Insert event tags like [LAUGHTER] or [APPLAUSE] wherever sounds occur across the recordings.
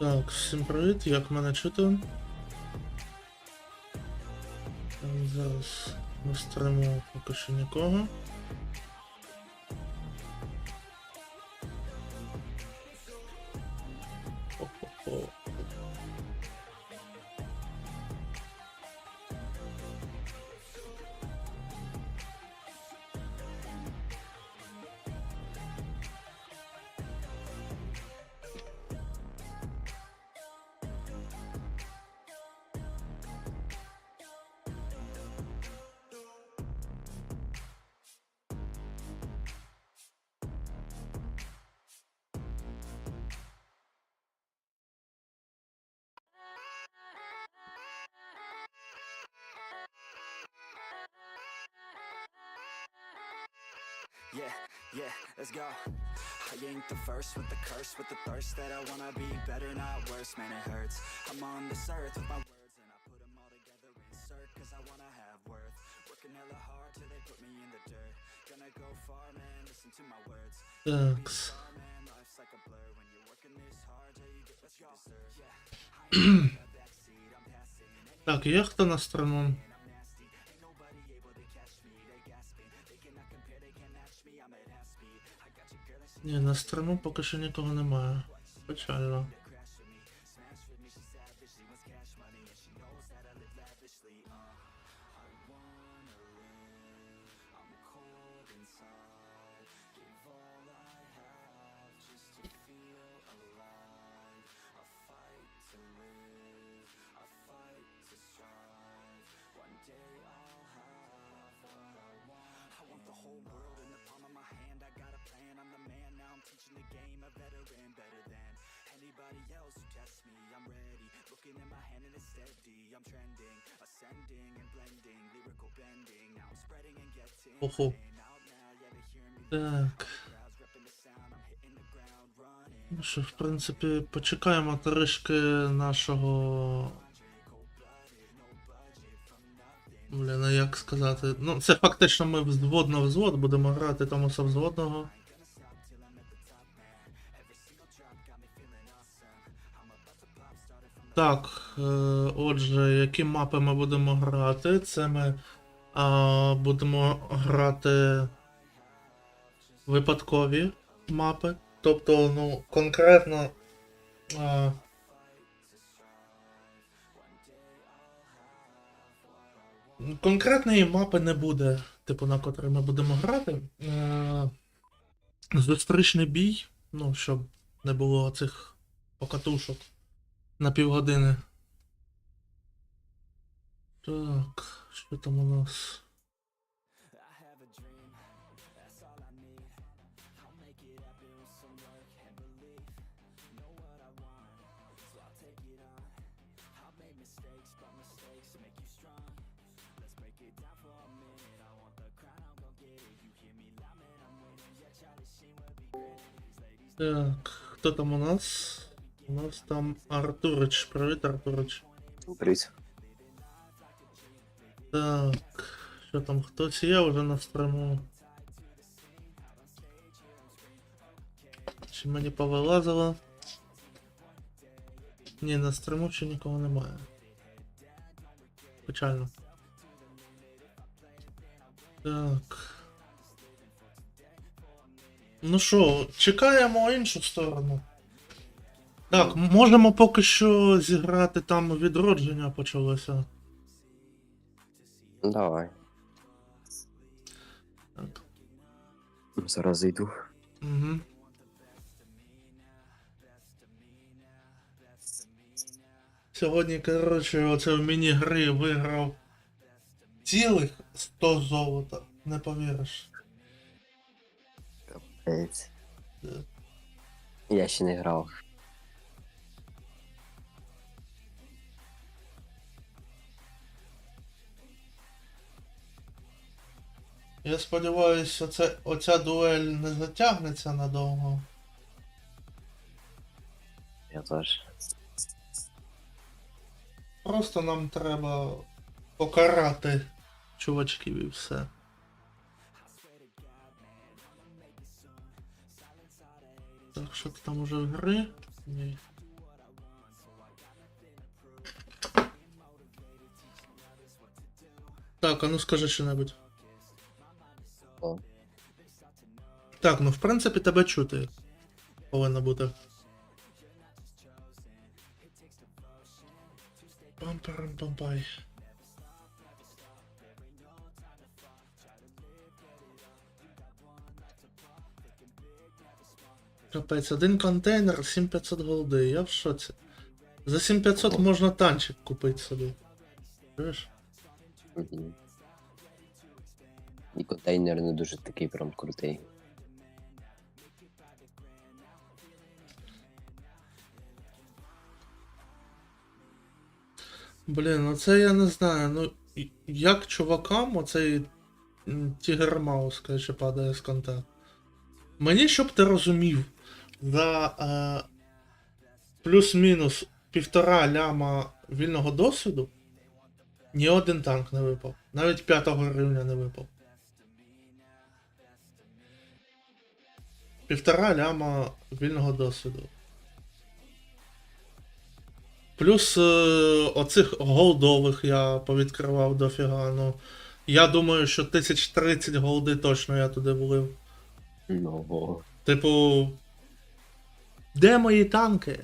Так, всім привіт, як мене чути? Зараз на стриму поки що нікого. Yeah, yeah, let's go. I ain't the first with the curse, with the thirst that I wanna be better, not worse, man, it hurts. I'm on this earth with my words, and I put them all together, insert, cause I wanna have worth. Working hella hard till they put me in the dirt. Gonna go far, man, listen to my words. [CLEARS THROAT] Такс. Far, man, life's like a Ні, на стриму поки що нікого немає. Печально. Ground running. Ну що, в принципі, почекаємо трішки нашого. Блін, а як сказати? Ну, це фактично ми взвод на взвод будемо грати Томаса взводного. Так, е, отже, які мапи ми будемо грати? Це ми а, будемо грати випадкові мапи. Тобто, ну, конкретно. А, конкретної мапи не буде, типу, на котрій ми будемо грати. Е, зустрічний бій, ну, щоб не було цих покатушок на півгодини. Так, що там у нас? Так, хто там у нас? У нас там Артурич. Привіт, Артурич. Привіт. Так, що там, хтось є вже на стриму? Чи мені повилазило? Ні, на стриму ще нікого немає. Печально. Так. Ну що, чекаємо іншу сторону. Так, можемо поки що зіграти там відродження почалося. Давай. Так. Зараз зайду. Угу. Сьогодні, коротше, оце в міні-гри виграв цілих 100 золота. Не повіриш. Капець. Да. Я ще не грав. Я сподіваюся, оце, оця дуель не затягнеться надовго. Я теж. Просто нам треба покарати чувачків і все. Так, що ти там уже в гри? Ні. Так, а ну скажи що-небудь. О. Так, ну в принципі тебе чути. Повинно бути. Пам-парам-пам-пай. Капець, один контейнер, 7500 голди, я в шоці. За 7500 Ого. можна танчик купити собі. Чуєш? І контейнер не дуже такий прям крутий. Блін, ну це я не знаю. Ну як чувакам оцей м, Тігр Маус, каже, падає з конта. Мені щоб ти розумів, за е, плюс-мінус півтора ляма вільного досвіду ні один танк не випав. Навіть п'ятого рівня не випав. Півтора ляма вільного досвіду. Плюс е, оцих голдових я повідкривав дофіга. Ну, я думаю, що 1030 голди точно я туди влив. Ну, о. Типу. Де мої танки?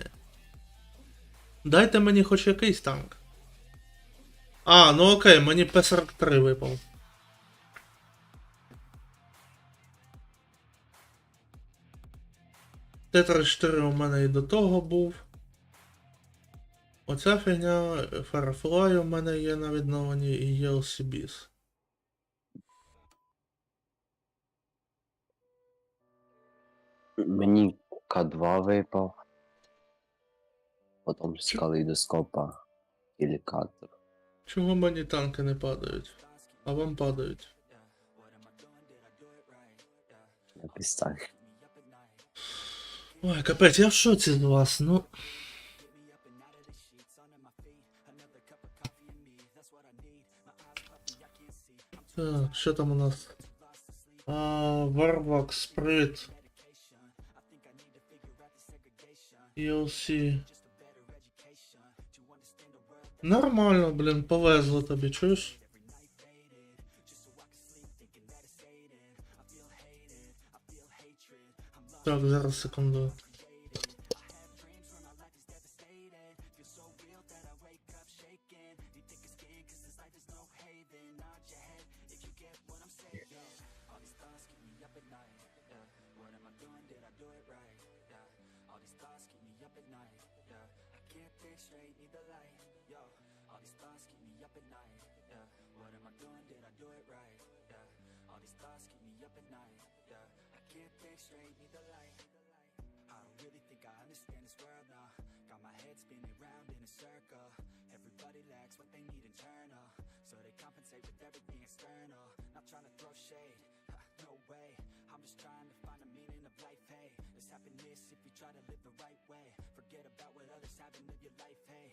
Дайте мені хоч якийсь танк. А, ну окей, мені П-43 випав. Т-34 у мене і до того був. Оця фігня, Firefly у мене є на відновленні і є LCBs. Мені К2 випав. Потім з калейдоскопа ілікатор. Чого мені танки не падають? А вам падають. На підставі. Ой, капець, я в шоці з вас, ну. Так, що там у нас? А, Варвак, Сприт. ELC. Нормально, блін, повезло тобі, чуєш? sprawdzę, zaraz, sekundę. straight, need the light. I don't really think I understand this world now Got my head spinning round in a circle. Everybody lacks what they need internal uh. So they compensate with everything external. Not trying to throw shade, ha, no way. I'm just trying to find the meaning of life, hey. There's happiness if you try to live the right way. Forget about what others have and live your life, hey.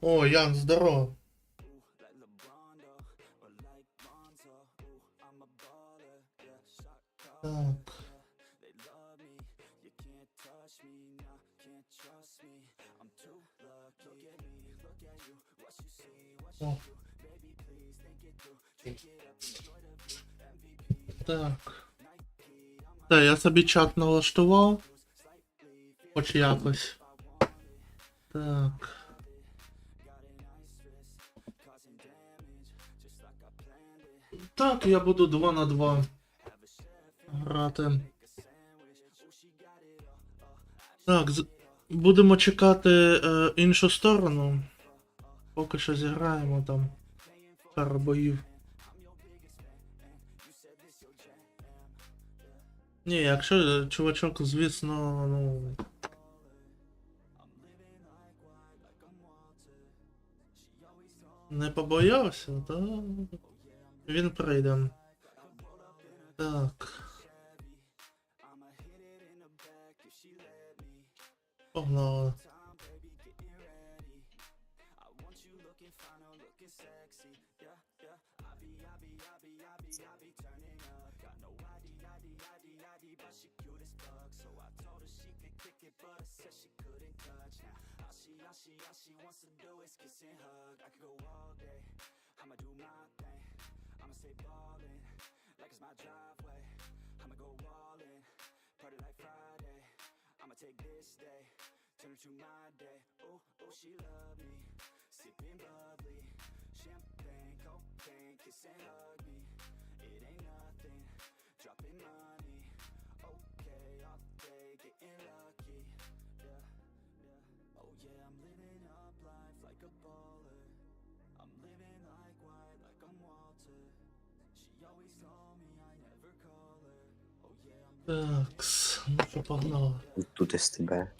О, Ян, здорово. Так. О. Так. Так, я собі чат налаштував. Хоч якось. Так. Так, я буду 2 на 2 грати. Так, будемо чекати е, іншу сторону. Поки що зіграємо там пару боїв. Ні, якщо е, чувачок, звісно, ну. Не побоявся, то він прийде. Так. Погнали. I'ma stay ballin', like it's my driveway. I'ma go wallin', party like Friday. I'ma take this day, turn it to my day. Oh, oh, she love me, sippin' bubbly. Champagne, cocaine, kiss and hug me. It ain't nothing, dropping money. Okay, all day, getting love Такс, ну що погнали. Тут із тебе.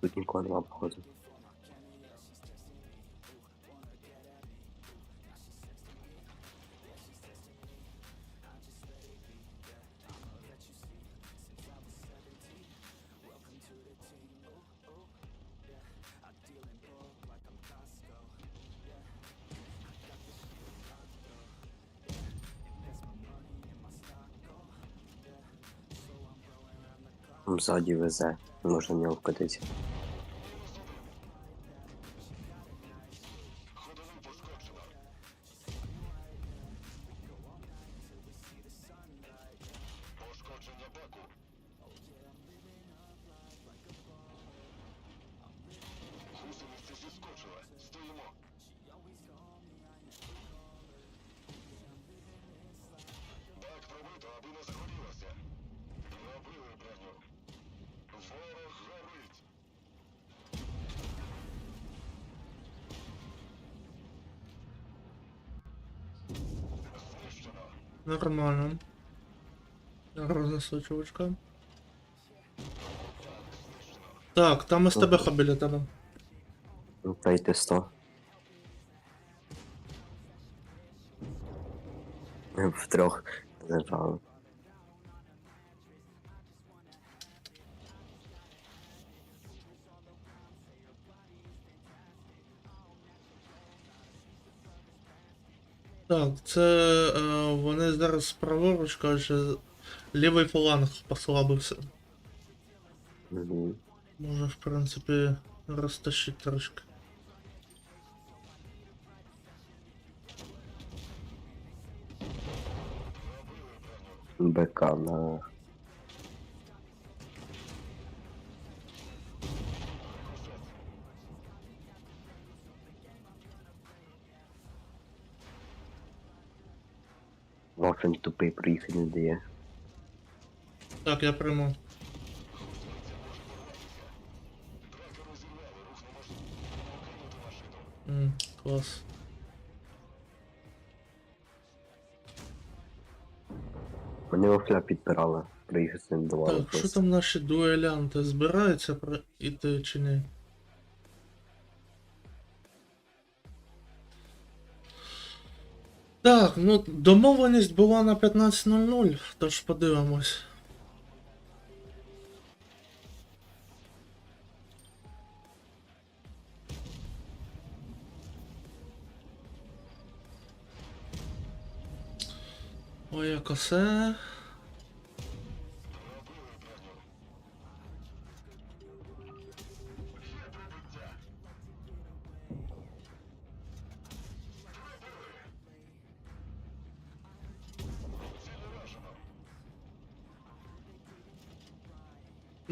Тут нікого нема, походу. Ззаді везе, можна в нього вкатитися. Нормально. Рознесу. Так, там СТБ біля тебе. Ну, Пейте 100. В трьох зажали. Так, це е, вони зараз праворуч каже, лівий фланг послабився. Угу. Може, в принципі, розтащити трошки. БК на. Вафен тупий проїхати не дає. Так, я прийму. М, клас. Вони вафля підпирали, проїхати не давали Так, що там наші дуелянти збираються про іти чи ні? Так, ну домовленість була на 15.00, тож подивимось. Ой, як осе.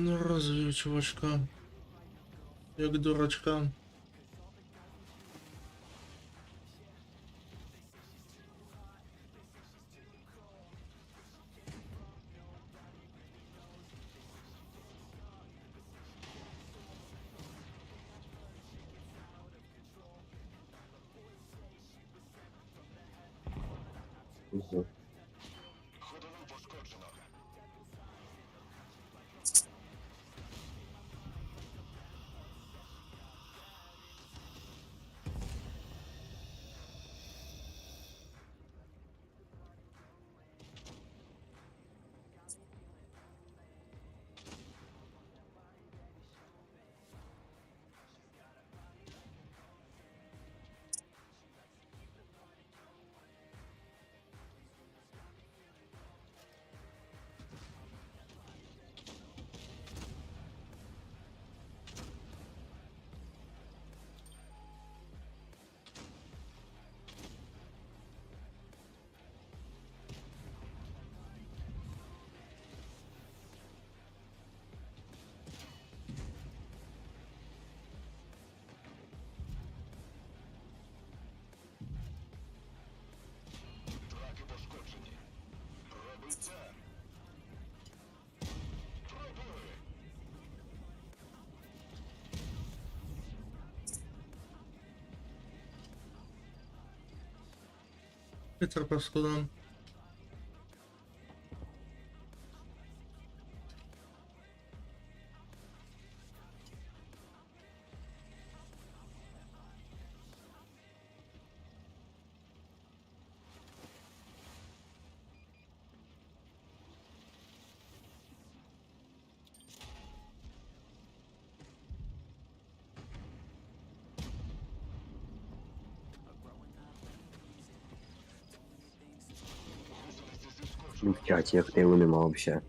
Ну, розвів чувачка. Як дурачка. Угу. Peter Pascal'dan В чаті активу нема взагалі.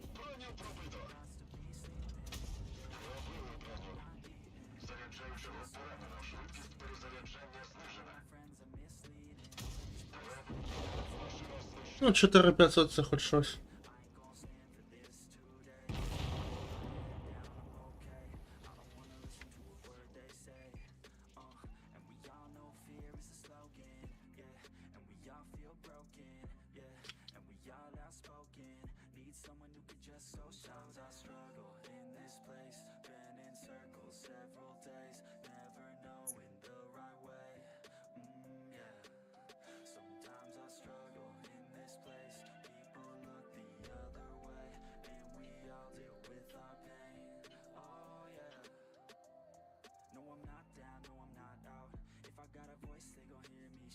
Ну, 4500 це хоч щось.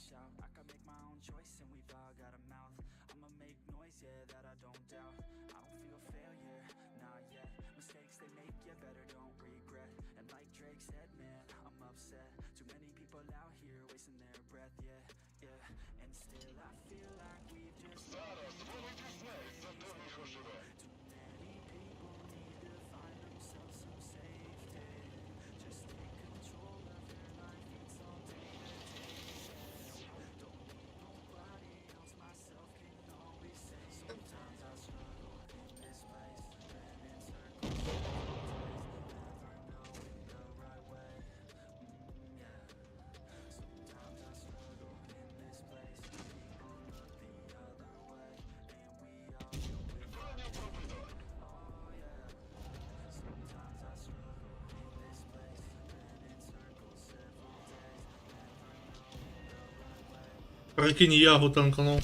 Shout. I can make my own choice, and we've all got a mouth. I'ma make noise, yeah, that I don't doubt. I don't feel failure, not yet. Mistakes they make, yeah, better don't regret. And like Drake said, man, I'm upset. Too many people out here wasting their breath, yeah, yeah. And still, I feel like Прикинь, ягу танканув.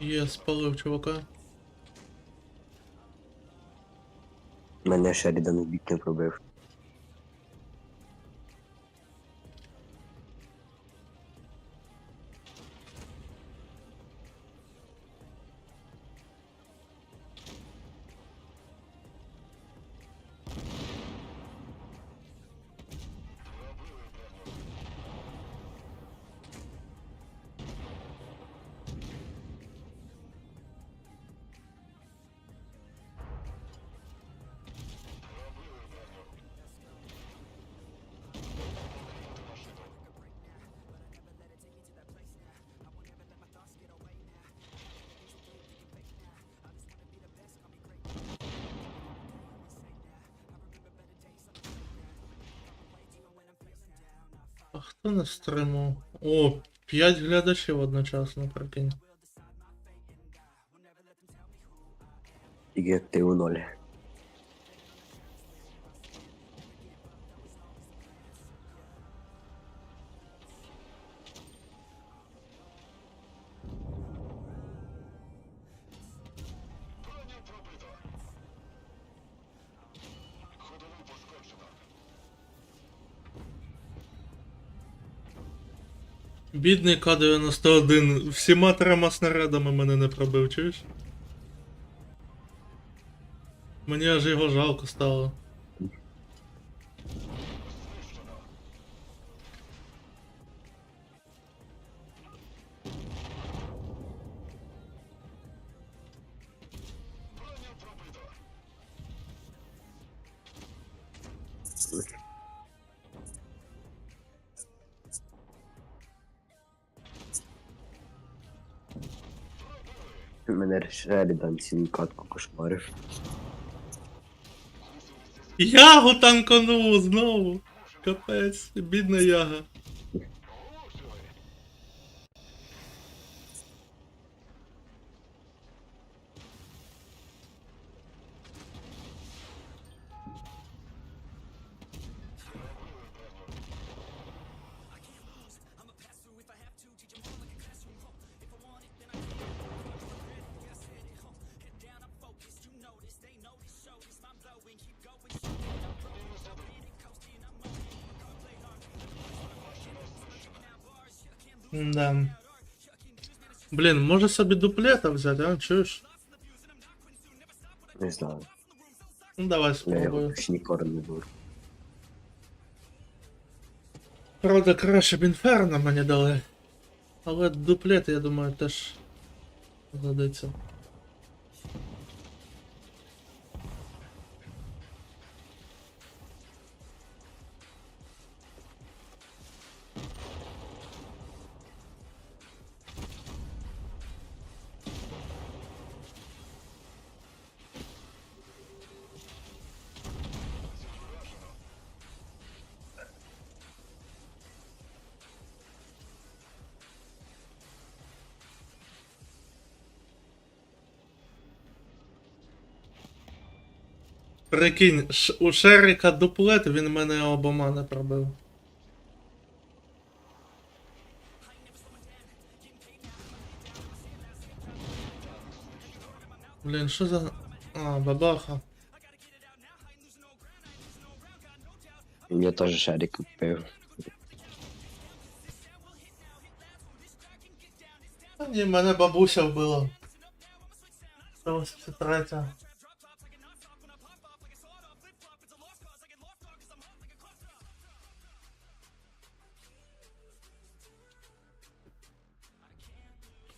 Є, спалив чувака. Мене Шерідан в бік не пробив. Хто на стриму? О, 5 глядачів одночасно, прикинь. Тільки ти у ноль. Бідний К-91, всіма трьома снарядами мене не пробив, чуєш? Мені аж його жалко стало. Мене Шерідан цілу катку кошмарив. Ягу танканув знову! Капець, бідна яга. Да. Блін, може собі дуплета взяти, а? Чуєш? Не знаю. Ну давай Я його спробую. ще ніколи не був. Правда, краще б інферно мені дали. Але дуплет, я думаю, теж згодиться. Прикинь, ш- у Шеріка дуплет, він мене обома не пробив. Блін, що за. А, бабаха. Я теж Шерік купив. Ні, мене бабуся вбила. 183.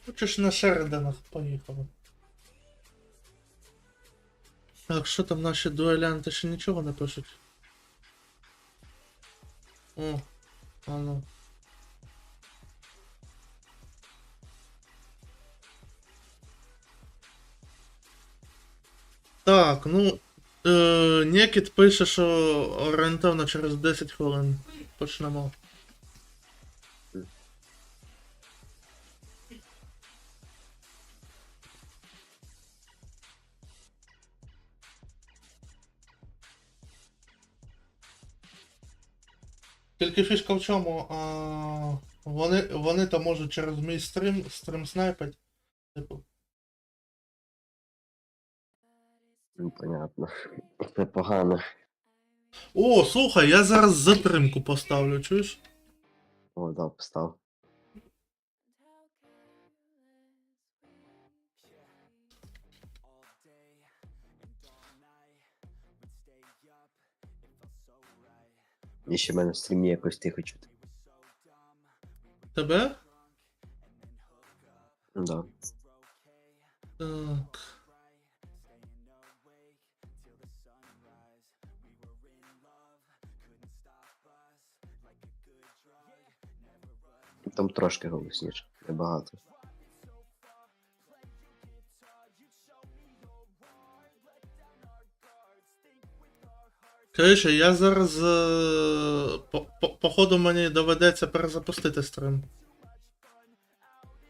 Хочеш на Шериданах поїхали. Так, що там наші дуелянти ще нічого не пишуть? О, а ну. Так, ну. Е, Некіт пише, що орієнтовно через 10 хвилин почнемо. Тільки фішка в чому. А, Вони вони то можуть через мій стрім стрім снайпить. Типу. Ну, понятно. Це погано. О, слухай, я зараз затримку поставлю, чуєш? О, да, постав. І ще в мене в стрімі якось тихо чути. Тебе? Да. Так. Там трошки голосніше, небагато. Коротше, я зараз. Е, по, по, походу мені доведеться перезапустити стрим.